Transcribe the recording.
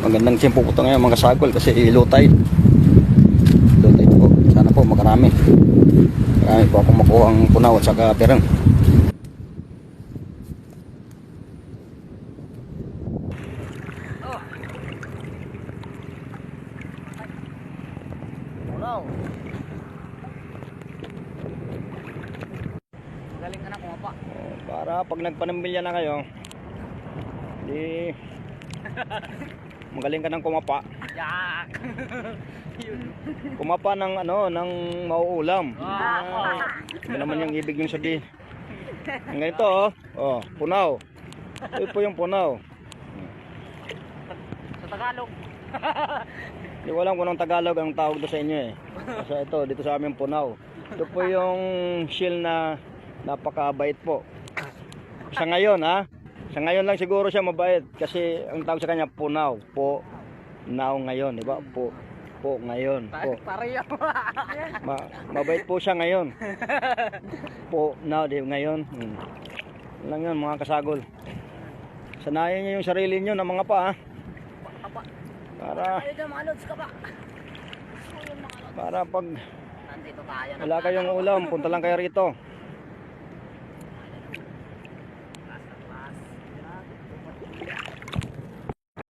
Magandang tiyempo po ito ngayon mga sagol kasi low tide. Low tide po. Sana po makarami. Marami po akong makuha ang punaw at saka perang. Galing ka na kumapa. Oh, Para pag nagpanambilya na kayo, di magaling ka ng kumapa. Yak. Kumapa ng ano, ng mauulam. Wow. Ano naman yung ibig yung sabihin. Ang ganito oh. Oh, punaw. Ito po yung punaw. Sa Tagalog. Hindi ko alam kung anong Tagalog ang tawag doon sa inyo eh. Kasi ito, dito sa amin punaw. Ito po yung shield na napakabait po. Sa ngayon ha. Sa ngayon lang siguro siya mabait. Kasi ang tawag sa kanya punaw. Po, now ngayon. Di ba? Po, po ngayon. Po. Ma mabait po siya ngayon. Po, now, di ngayon. Hmm. Lang yun mga kasagol. Sanayin niyo yung sarili niyo ng mga pa ha. Para, para pag. Wala kayong ulam, punta lang kayo rito.